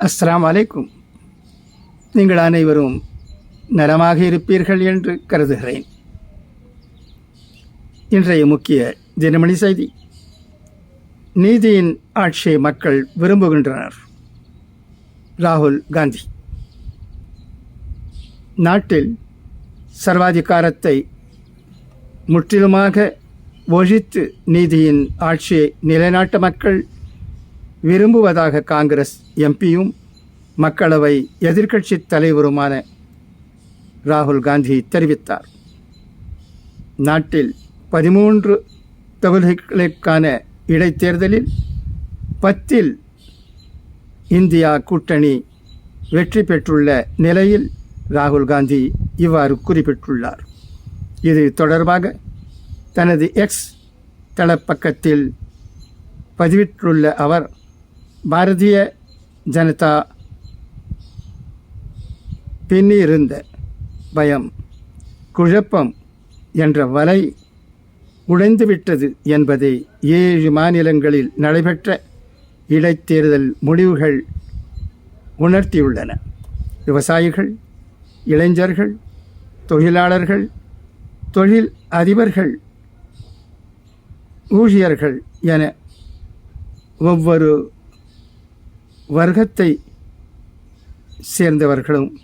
அஸ்லாம் அலைக்கும் நீங்கள் அனைவரும் நலமாக இருப்பீர்கள் என்று கருதுகிறேன். இன்றைய முக்கிய தினமணி செய்தி. நீதியின் ஆட்சியை மக்கள் விரும்புகின்றனர். ராகுல் காந்தி. நாட்டில் சர்வாதிகாரத்தை முற்றிலுமாக ஒழித்து நீதியின் ஆட்சியை நிலைநாட்ட மக்கள் விரும்புவதாக காங்கிரஸ் எம்பியும் மக்களவை எதிர்க்கட்சி தலைவருமான ராகுல் காந்தி தெரிவித்தார். நாட்டில் பதிமூன்று தொகுதிகளுக்கான இடைத்தேர்தலில் பத்தில் இந்தியா கூட்டணி வெற்றி பெற்றுள்ள நிலையில் ராகுல் காந்தி இவ்வாறு குறிப்பிட்டுள்ளார். இது தொடர்பாக தனது எக்ஸ் தளப்பக்கத்தில் பதிவிட்டுள்ள அவர் பாரதிய ஜனதா பின்னிருந்த பயம் குழப்பம் என்ற வலை உடைந்துவிட்டது என்பதை ஏழு மாநிலங்களில் நடைபெற்ற இடைத்தேர்தல் முடிவுகள் உணர்த்தியுள்ளன. விவசாயிகள் இளைஞர்கள் தொழிலாளர்கள் தொழில் அதிபர்கள் ஊழியர்கள் என ஒவ்வொரு வர்க்கத்தை சேர்ந்தவர்களும்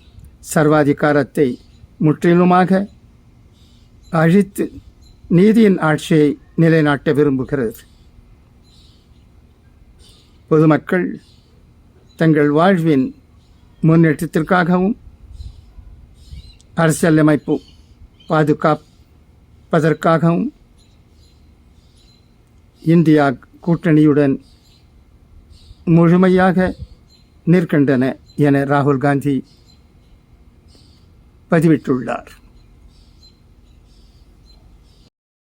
சர்வாதிகாரத்தை முற்றிலுமாக அழித்து நீதியின் ஆட்சியை நிலைநாட்ட விரும்புகிறது. பொதுமக்கள் தங்கள் வாழ்வின் முன்னேற்றத்திற்காகவும் அரசியலமைப்பு பாதுகாப்பதற்காகவும் இந்தியா கூட்டணியுடன் முழுமையாக நிற்கின்றன என ராகுல் காந்தி பதிவிட்டுள்ளார்.